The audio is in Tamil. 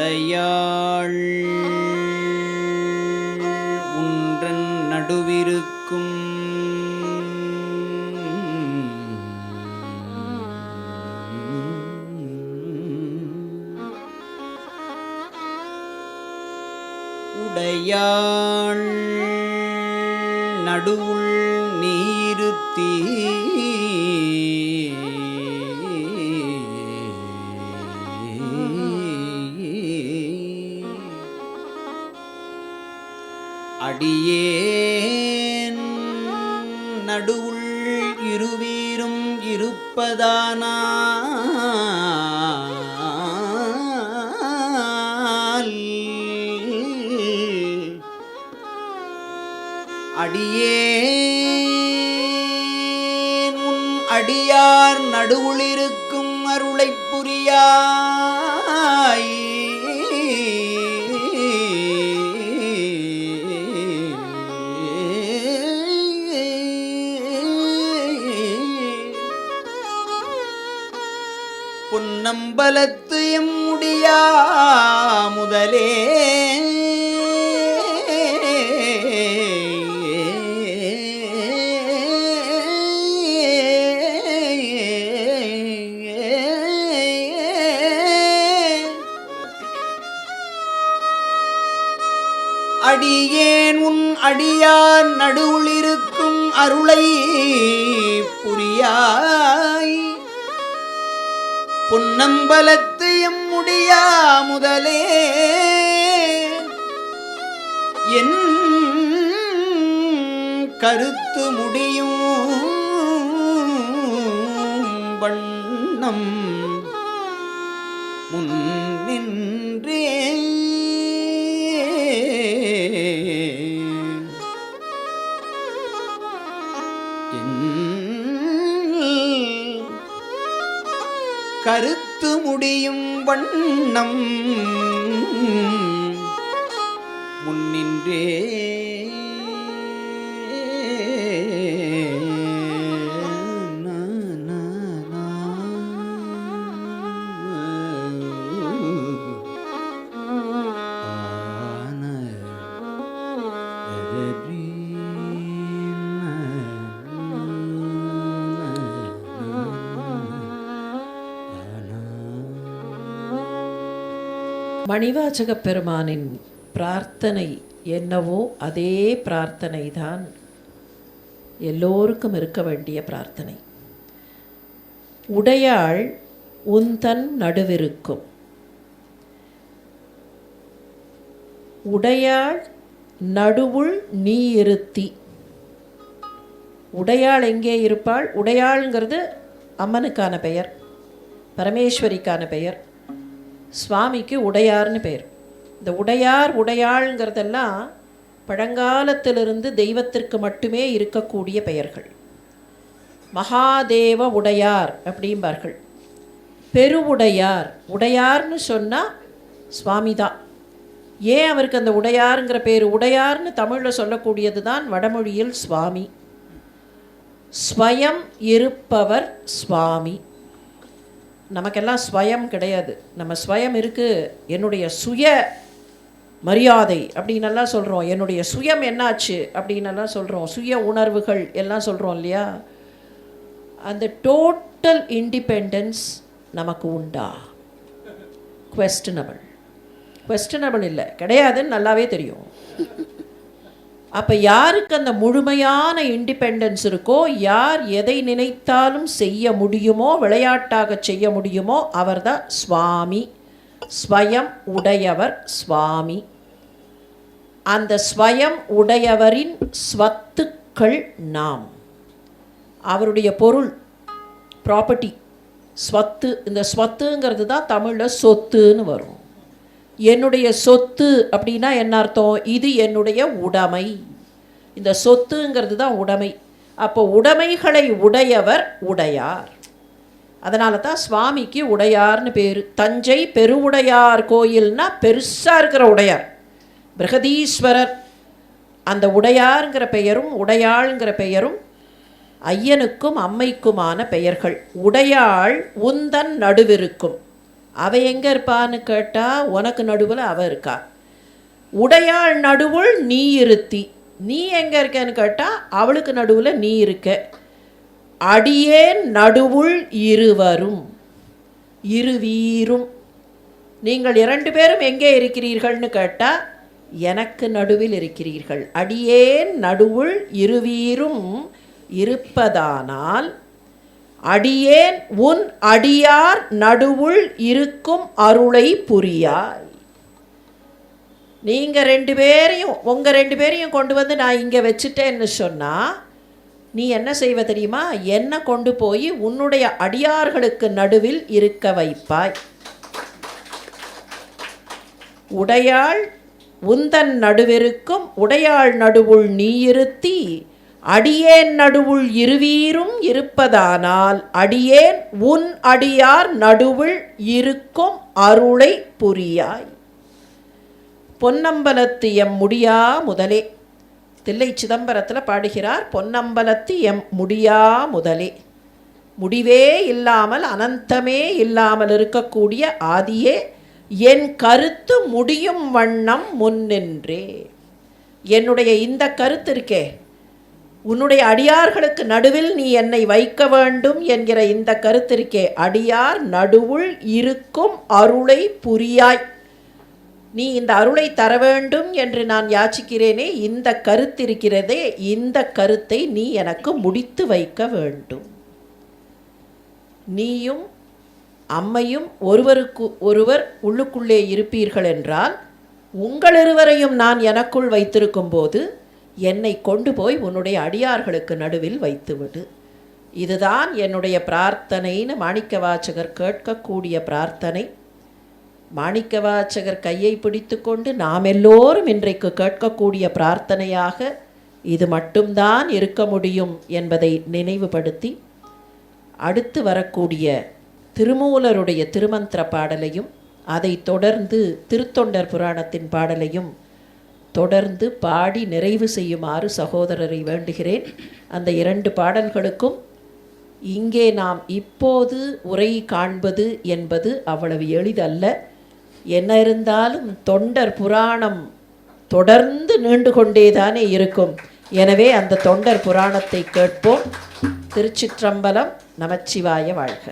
உடையாள். உன்றன் நடுவிருக்கும் உடையாள். நடுவுள் நீருத்தீ அடியேன். நடுவுள் இருவீரும் இருப்பதானால் அடியேன். உன் அடியார் நடுவுளிருக்கும் அருளைப் புரியாய். நம்பலத்து எம்முடியா முதலே. அடியேன் உன் அடியார் நடுவுளிருக்கும் அருளை புரியாய். நம்பலத்து எம்முடியா முதலே? என் கருத்து முடியும் வண்ணம் முன் நின்றே கருத்து முடியும் வண்ணம். முன்னின்றே மணிவாசகப் பெருமானின் பிரார்த்தனை என்னவோ அதே பிரார்த்தனை தான் எல்லோருக்கும் இருக்க வேண்டிய பிரார்த்தனை. உடையாள் உந்தன் நடுவிருக்கும். உடையாள் நடுவுள் நீ இருத்தி. உடையாள் எங்கே இருப்பாள்? உடையாளுங்கிறது அம்மனுக்கான பெயர் பரமேஸ்வரிக்கான பெயர். சுவாமிக்கு உடையார்னு பேர். இந்த உடையார் உடையாளுங்கிறதெல்லாம் பழங்காலத்திலிருந்து தெய்வத்திற்கு மட்டுமே இருக்கக்கூடிய பெயர்கள். மகாதேவ உடையார் அப்படிம்பார்கள். பெருவுடையார் உடையார்னு சொன்னால் சுவாமி தான். ஏன் அவருக்கு அந்த உடையாருங்கிற பேர்? உடையார்னு தமிழில் சொல்லக்கூடியது தான் வடமொழியில் சுவாமி. ஸ்வயம் இருப்பவர் சுவாமி. நமக்கெல்லாம் ஸ்வயம் கிடையாது. நம்ம ஸ்வயம் இருக்குது என்னுடைய சுய மரியாதை அப்படின்னெல்லாம் சொல்கிறோம் என்னுடைய சுயம் என்னாச்சு அப்படின்னெல்லாம் சொல்கிறோம் சுய உணர்வுகள் எல்லாம் சொல்கிறோம் இல்லையா? அந்த டோட்டல் இண்டிபெண்டன்ஸ் நமக்கு உண்டா? கொஸ்டனபிள் கொஸ்டனபிள் இல்லை. கிடையாதுன்னு நல்லாவே தெரியும். அப்போ யாருக்கு அந்த முழுமையான இண்டிபெண்டன்ஸ் இருக்கோ யார் எதை நினைத்தாலும் செய்ய முடியுமோ விளையாட்டாக செய்ய முடியுமோ அவர்தான் சுவாமி. ஸ்வயம் உடையவர் சுவாமி. அந்த ஸ்வயம் உடையவரின் ஸ்வத்துக்கள் நாம். அவருடைய பொருள் ப்ராப்பர்ட்டி ஸ்வத்து இந்த ஸ்வத்துங்கிறது தான் தமிழில் சொத்துன்னு வரும். என்னுடைய சொத்து அப்படின்னா என்ன அர்த்தம்? இது என்னுடைய உடைமை. இந்த சொத்துங்கிறது தான் உடைமை. அப்போ உடைமைகளை உடையவர் உடையார். அதனால தான் சுவாமிக்கு உடையார்னு பேர். தஞ்சை பெருவுடையார் கோயில்னா பெருசாக இருக்கிற உடையார். பிரகதீஸ்வரர். அந்த உடையாருங்கிற பெயரும் உடையாளுங்கிற பெயரும் ஐயனுக்கும் அம்மைக்குமான பெயர்கள். உடையாள் உந்தன் நடுவிருக்கும். அவள் எங்கே இருப்பான்னு கேட்டால் உனக்கு நடுவில் அவள் இருக்கா. உடையாள் நடுவுள் நீ இருத்தி. நீ எங்கே இருக்கன்னு கேட்டால் அவளுக்கு நடுவில் நீ இருக்க. அடியேன் நடுவுள் இருவரும் இருவீரும். நீங்கள் இரண்டு பேரும் எங்கே இருக்கிறீர்கள்னு கேட்டால் எனக்கு நடுவில் இருக்கிறீர்கள். அடியேன் நடுவுள் இருவீரும் இருப்பதானால் அடியேன் உன் அடியார் நடுவுள் இருக்கும் அருளை புரியாய். நீங்கள் ரெண்டு பேரையும் உங்கள் ரெண்டு பேரையும் கொண்டு வந்து நான் இங்கே வச்சுட்டேன்னு சொன்னால் நீ என்ன செய்வ தெரியுமா? என்னை கொண்டு போய் உன்னுடைய அடியார்களுக்கு நடுவில் இருக்க வைப்பாய். உடையாள் உந்தன் நடுவிருக்கும் உடையாள் நடுவுள் நீ இருத்தி அடியேன் நடுவுள் இருவீரும் இருப்பதானால் அடியேன் உன் அடியார் நடுவுள் இருக்கும் அருளை புரியாய். பொன்னம்பலத்து எம் முடியா முதலே. தில்லை சிதம்பரத்தில் பாடுகிறார் பொன்னம்பலத்து எம் முடியா முதலே. முடிவே இல்லாமல் அனந்தமே இல்லாமல் இருக்கக்கூடிய ஆதியே என் கருத்து முடியும் வண்ணம் முன்னின்றே. என்னுடைய இந்த கருத்து இருக்கே உன்னுடைய அடியார்களுக்கு நடுவில் நீ என்னை வைக்க வேண்டும் என்கிற இந்த கருத்திற்கே அடியார் நடுவுள் இருக்கும் அருளை புரியாய். நீ இந்த அருளை தர வேண்டும் என்று நான் யாச்சிக்கிறேனே இந்த கருத்திருக்கிறதே இந்த கருத்தை நீ எனக்கு முடித்து வைக்க வேண்டும். நீயும் அம்மையும் ஒருவருக்கு ஒருவர் உள்ளுக்குள்ளே இருப்பீர்கள் என்றால் உங்களிருவரையும் நான் எனக்குள் வைத்திருக்கும் போது என்னை கொண்டு போய் உன்னுடைய அடியார்களுக்கு நடுவில் வைத்துவிடு. இதுதான் என்னுடைய பிரார்த்தனைன்னு மாணிக்கவாச்சகர் கேட்கக்கூடிய பிரார்த்தனை. மாணிக்க வாசகர் கையை பிடித்துக்கொண்டு நாம் எல்லோரும் இன்றைக்கு கேட்கக்கூடிய பிரார்த்தனையாக இது மட்டும்தான் இருக்க முடியும் என்பதை நினைவுபடுத்தி அடுத்து வரக்கூடிய திருமூலருடைய திருமந்திர பாடலையும் அதை தொடர்ந்து திருத்தொண்டர் புராணத்தின் பாடலையும் தொடர்ந்து பாடி நிறைவு செய்யுமாறு சகோதரரை வேண்டுகிறேன். அந்த இரண்டு பாடல்களுக்கும் இங்கே நாம் இப்போது உரை காண்பது என்பது அவ்வளவு எளிதல்ல. என்ன இருந்தாலும் தொண்டர் புராணம் தொடர்ந்து நீண்டு கொண்டேதானே இருக்கும். எனவே அந்த தொண்டர் புராணத்தை கேட்போம். திருச்சிற்றம்பலம் நமச்சிவாய வாழ்க.